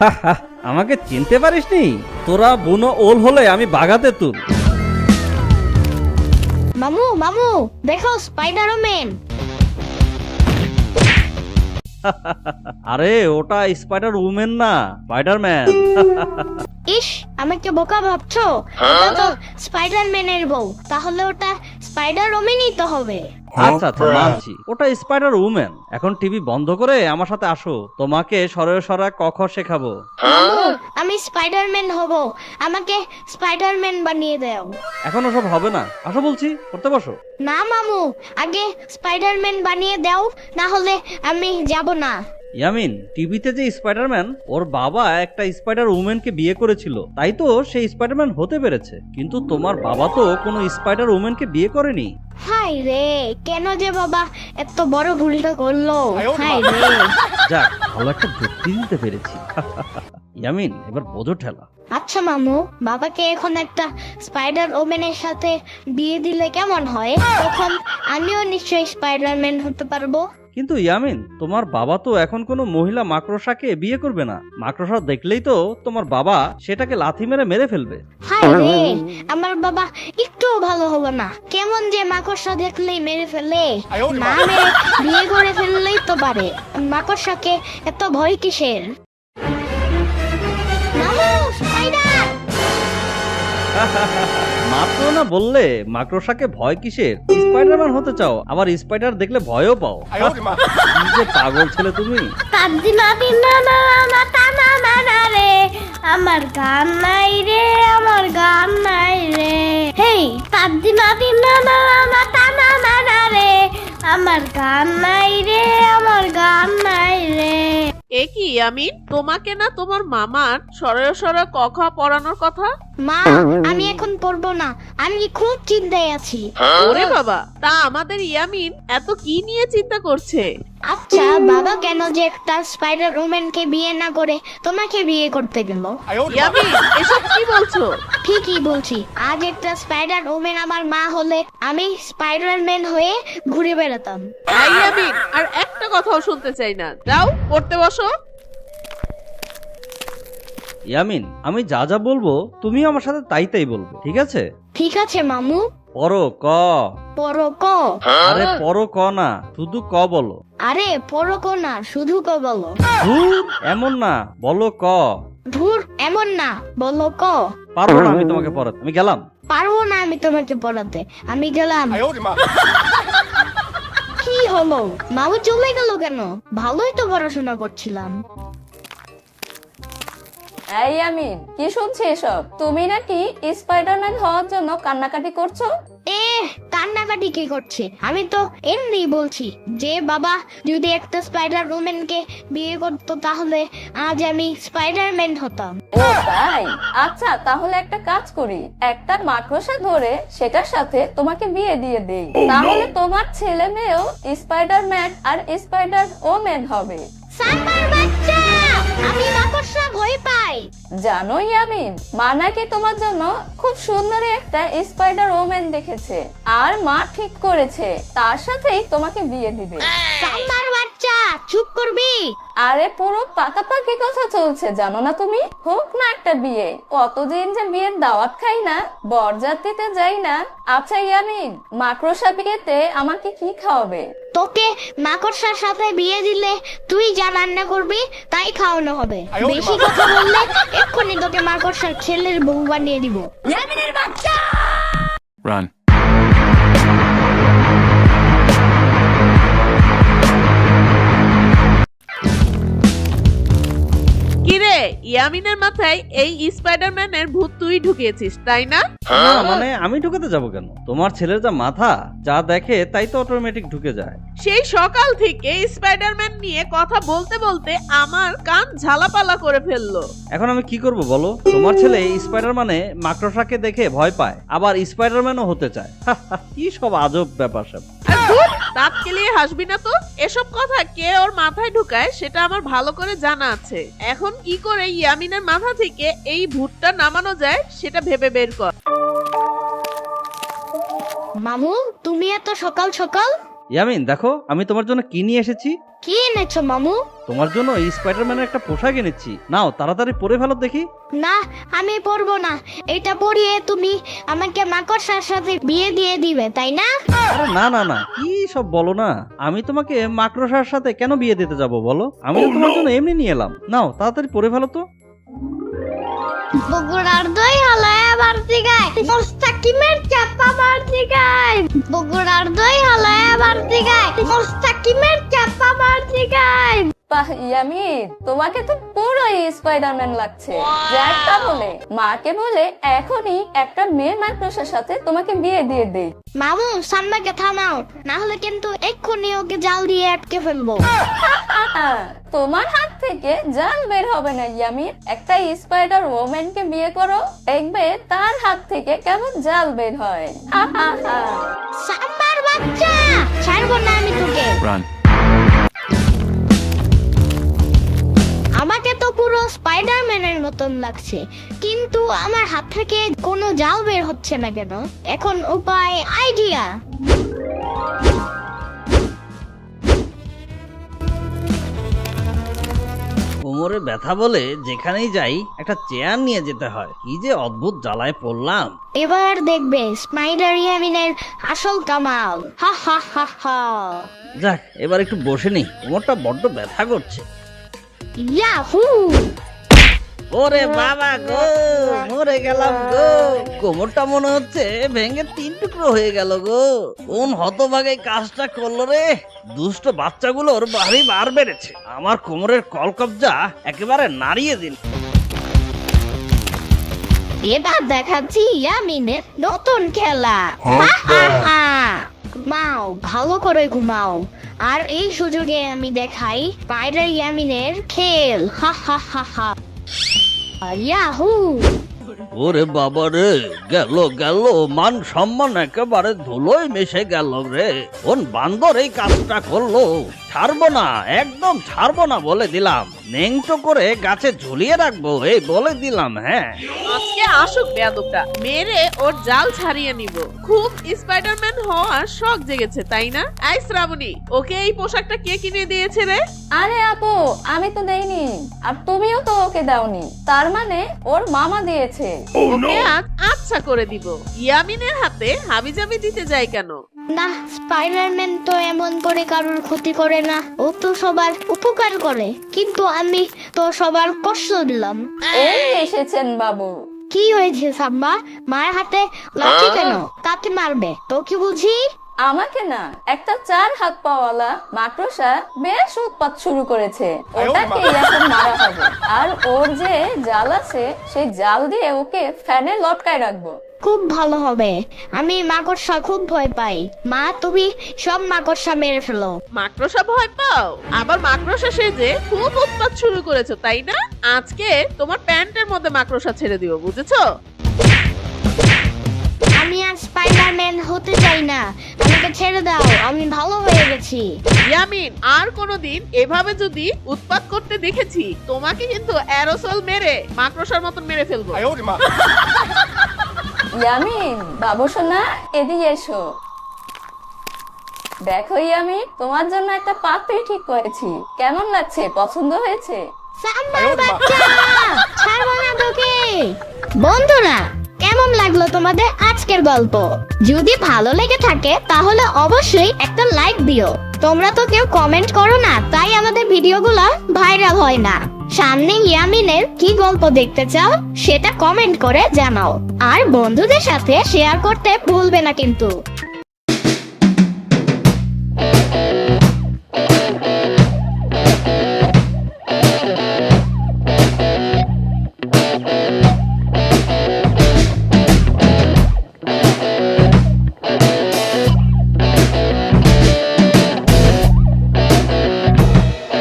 আমাকে চিনতে পারিসনি? তোরা বুনো ওল হলে আমি বাগাতে তুল। মামু মামু দেখো স্পাইডারম্যান আরে ওটা স্পাইডার উমেন না স্পাইডারম্যান ইস আমাকে বোকা ভাবছ? ওটা তো স্পাইডারম্যানের বউ। তাহলে ওটা স্পাইডার ওমেনই তো হবে। আচ্ছা আচ্ছা মানছি। ওটা স্পাইডার উমেন এখন টিভি বন্ধ করে আমার সাথে আসো। তোমাকে সরে সরা কখ শেখাবো। আমি স্পাইডারম্যান হব। আমাকে স্পাইডারম্যান বানিয়ে দাও। এখন ওসব হবে না। আসো বলছি করতে বসো। না মামু আগে স্পাইডারম্যান বানিয়ে দাও না হলে আমি যাব না। ইয়ামিন টিভিতে যে স্পাইডারম্যান ওর বাবা একটা স্পাইডার উমেনকে বিয়ে করেছিল। তাই তো সে স্পাইডারম্যান হতে পেরেছে। কিন্তু তোমার বাবা তো কোনো স্পাইডার উমেনকে বিয়ে করেনি। হাই রে কেন যে বাবা? এত বড় ভুলটা করল। হাই রে। যাক ভালো একটা যুক্তি দিতে পেরেছি। ইয়ামিন এবার বোঝো ঠেলা। আচ্ছা মামু বাবাকে এখন একটা স্পাইডার ওমেনের সাথে বিয়ে দিলে কেমন হয়? তখন আমিও নিশ্চয়ই স্পাইডারম্যান হতে পারব। কিন্তু ইয়ামিন তোমার বাবা তো এখন কোনো মহিলা মাকড়সাকে বিয়ে করবে না। মাকড়সা দেখলেই তো তোমার বাবা সেটাকে লাথি মেরে মেরে ফেলবে। রে আমার বাবা একটু ভালো হলো না। কেমন যে মাকড়সা দেখলেই মেরে ফেলে। না মেরে বিয়ে করে ফেললেই তো পারে। মাকড়সাকে এত ভয় কিসের? মামু স্পাইডার মাত্র না বললে মাকড়সাকে ভয় কিসের? স্পাইডারম্যান হতে চাও আবার স্পাইডার দেখলে ভয়ও পাও। কি যে পাগল ছেলে তুমি। তা না না না রে। আমার গান নাই রে আমার গান নাই রে। হেই কাদ্দি মাদি না না না তা না না না রে। আমার গান নাই রে আমার গান নাই রে। এ কি আমি তোমাকে না তোমার মামার সরয় সরয় ক খ পড়ানোর কথা? মা আমি এখন পড়ব না। আমি খুব চিন্তায় আছি। ওরে বাবা তা আমাদের ইয়ামিন এত কি নিয়ে চিন্তা করছে? আচ্ছা বাবা কেন যে একটা স্পাইডার ওম্যানকে বিয়ে না করে তোমাকে বিয়ে করতে গেল? এসব কি বলছো? ঠিকই বলছি আজ একটা স্পাইডার ওমেন আমার মা হলে আমি স্পাইডারম্যান হয়ে ঘুরে বেড়াতাম। ইয়ামিন আর একটা কথাও শুনতে চাই না। যাও পড়তে বসো। ইয়ামিন আমি যা যা বলব তুমি আমার সাথে তাই তাই বলবে ঠিক আছে? ঠিক আছে মামু। পর ক। পড়ো ক। আরে পর ক না শুধু ক বলো। আরে পড়ো ক না শুধু ক বলো। ধুর, এমন না বলো ক। ধুর এমন না বলো ক। পারব না আমি তোমাকে পড়াতে আমি গেলাম। পারব না আমি তোমাকে পড়াতে আমি গেলাম। কি হলো? মামু চলে গেল কেন? ভালোই তো পড়াশোনা করছিলাম। এই আমিন কি শুনছি এসব? তুমি নাকি স্পাইডারম্যান হওয়ার জন্য কান্নাকাটি করছ? এ কান্নাকাটি কি করছে? আমি তো এমনি বলছি যে বাবা যদি একটা স্পাইডার ওম্যানকে বিয়ে করতো তাহলে আজ আমি স্পাইডারম্যান হতাম। ও তাই? আচ্ছা তাহলে একটা কাজ করি। একটা মাকড়সা ধরে সেটার সাথে তোমাকে বিয়ে দিয়ে দেই। তাহলে তোমার ছেলে মেয়েও স্পাইডারম্যান আর স্পাইডার ওম্যান হবে। সাম্বার পাই। জানোই আমি মা নাকি তোমার জন্য খুব সুন্দর একটা স্পাইডার ওম্যান দেখেছে আর মা ঠিক করেছে তার সাথেই তোমাকে বিয়ে দিবে। সাম্বার বাচ্চা চুপ করবি? আরে পুরো পাকাপাকি কথা চলছে জানো না তুমি? হোক না একটা বিয়ে কতদিন যে বিয়ের দাওয়াত খাই না বরযাত্রীতে যাই না। আচ্ছা ইয়ামিন মাকড়সা বিয়েতে আমাকে কি খাওয়াবে? তোকে মাকড়সার সাথে বিয়ে দিলে তুই যা রান্না করবি তাই খাওয়ানো হবে। বেশি কথা বললে এক্ষুনি তোকে মাকড়সার ছেলের বউ বানিয়ে দিব। Run. ইয়ামিনের মাথায় এই স্পাইডারম্যানের ভূত তুই ঢুকিয়েছিস তাই না? না মানে আমি ঢুকাতে যাব কেন? তোমার ছেলের যা মাথা যা দেখে তাই তো অটোমেটিক ঢুকে যায়। সেই সকাল থেকে স্পাইডারম্যান নিয়ে কথা বলতে বলতে আমার কান ঝালাপালা করে ফেলল। এখন আমি কি করব বলো? তোমার ছেলে স্পাইডার মানে মাকড়সাকে দেখে ভয় পায় আবার স্পাইডারম্যানও হতে চায়। কি সব আজব ব্যাপার সব দাঁত কেলিয়ে হাসবি না তো? এসব কথা কে ওর মাথায় ঢুকায় সেটা আমার ভালো করে জানা আছে। এখন কি করে ইয়ামিনের মাথা থেকে এই ভূতটা নামানো যায় সেটা ভেবে বের কর। মামু, তুমি এত সকাল সকাল ইয়ামিন দেখো আমি তোমার জন্য কি নিয়ে এসেছি? কি এনেছো মামু? তোমার জন্য এই স্পাইডারম্যানের একটা পোশাক এনেছি। নাও তাড়াতাড়ি পরে ফেলো দেখি। না আমি পরবো না। এটা পরিয়ে তুমি আমাকে মাকড়সার সাথে বিয়ে দিয়ে দিবে তাই না? আরে না না না কি সব বলো না? আমি তোমাকে মাকড়সার সাথে কেন বিয়ে দিতে যাব বলো? আমি তো তোমার জন্য এমনি নিয়ে এলাম। নাও তাড়াতাড়ি পরে ফেলো তো। বগুড়ার দই হালায় বাড়তি গায় মোস্তাকিমের চাপা বাড়তি গায় বগুড়ার দই হালায় বাড়তি গায় মোস্তাকিমের চাপা বাড়তি গায় বাহ ইয়ামিন তোমাকে তো পুরোই স্পাইডারম্যান লাগছে। যারটা বলে মাকে বলে এখনই একটা মেয়ে মাইক্রোসের সাথে তোমাকে বিয়ে দিয়ে দেই। মামু সাম্বাকে থামাও না হলে কিন্তু এক্ষুনি ওকে জাল দিয়ে আটকে ফেলব। তোমার হাত থেকে জাল বের হবে না ইয়ামিন একটা স্পাইডার ওম্যানকে বিয়ে করো দেখবে তার হাত থেকে কেমন জাল বের হয়। সাম্বার বাচ্চা ছাড়বো না আমি তোকে। পুরো স্পাইডারম্যানের মতন লাগছে। কিন্তু আমার হাত থেকে কোনো জাল বের হচ্ছে না কেন? এখন উপায় আইডিয়া কোমরে ব্যথা বলে যেখানেই যাই একটা চেয়ার নিয়ে যেতে হয়। কি যে অদ্ভুত জ্বালায় পড়লাম। এবার দেখবে স্পাইডার ইয়ামিনের আসল কামাল। হা হা হা হা। যাক এবার একটু বসে নি। কোমরটা বড্ড ব্যথা করছে। ইয়াহু ওরে বাবা গো মরে গেলাম গো। কোমরটা মনে হচ্ছে ভেঙে তিন টুকরো হয়ে গেল গো। কোন হতভাগে কাজটা করল রে? দুষ্ট বাচ্চাগুলোর ভারী বার বেড়েছে। আমার কোমরের কলকবজা একেবারে নাড়িয়ে দিল। এবার দেখাচ্ছি ইয়ামিনের নতুন খেলা। হা হা হা। ঘুমাও ভালো করে ঘুমাও। আর এই সুযোগে আমি দেখাই পায়রা ইয়ামিনের খেল। হা হা হা হা। ইয়াহু। ওরে বাবা রে, গেল গেল, মান সম্মান একেবারে ধুলোই মিশে গেল রে। কোন বান্দর এই কাজটা করল? ছাড়বো না, একদম ছাড়বো না বলে দিলাম। নেংটো করে গাছে ঝুলিয়ে রাখব এই বলে দিলাম হ্যাঁ। আজকে আসুক বেয়াদবটা মেরে ওর জাল ছাড়িয়ে নিব। খুব স্পাইডারম্যান হওয়ার শখ জেগেছে তাই না? আই শ্রাবণী ওকে এই পোশাকটা কে কিনে দিয়েছে রে? আরে আপু আমি তো দেইনি আর তুমিও তো ওকে দাওনি। তার মানে ওর মামা দিয়েছে। ওকে আজ আচ্ছা করে দিব। ইয়ামিনের হাতে হাবিজাবি দিতে যায় কেন? না স্পাইডারম্যান তো এমন করে কারোর ক্ষতি করে না। ও তো সবার উপকার করে। কিন্তু আমি তো সবার কষ্ট দিলাম। এই এসেছেন বাবু। কি হয়েছে সাম্বা? মায়ের হাতে লাঠি কেন? কাকে মারবে? তো কি বুঝি? আমাকে না একটা চার হাত পাওয়ালা মাকড়সা বেশ উৎপাত শুরু করেছে। ওটাকে এখন মারা হবে। আর ওর যে জাল আছে সেই জাল দিয়ে ওকে ফ্যানে লটকায় রাখব। খুব ভালো হবে। আমি মাকড়সা খুব ভয় পাই। মা তুমি সব মাকড়সা মেরে ফেলো। মাকড়সা ভয় পাও? আবার মাকড়সা সেজে খুব উৎপাত শুরু করেছ তাই না? আজকে তোমার প্যান্টের মধ্যে মাকড়সা ছেড়ে দিব বুঝেছ? আমি আর স্পাইডারম্যান হতে চাই না। আমাকে ছেড়ে দাও আমি ভালো হয়ে গেছি। ইয়ামিন আর কোনোদিন এভাবে যদি উৎপাত করতে দেখেছি তোমাকে কিন্তু অ্যারোসল মেরে মাকড়সার মতন মেরে ফেলব। ইয়ামিন বাবু সোনা এদিকে এসো। দেখো ইয়ামিন তোমার জন্য একটা পাত্রই ঠিক করেছি। কেমন লাগছে? পছন্দ হয়েছে? সাম্বার বাচ্চা! ছাড়বো না তোকে। বন্ধুরা কেমন লাগল তোমাদের আজকের গল্প? যদি ভালো লেগে থাকে, তাহলে অবশ্যই একটা লাইক দিও। তোমরা তো কেউ কমেন্ট করো না, তাই আমাদের ভিডিওগুলো ভাইরাল হয় না। সামনে ইয়ামিনের কি গল্প দেখতে চাও, সেটা কমেন্ট করে জানাও। আর বন্ধুদের সাথে শেয়ার করতে ভুলবে না কিন্তু।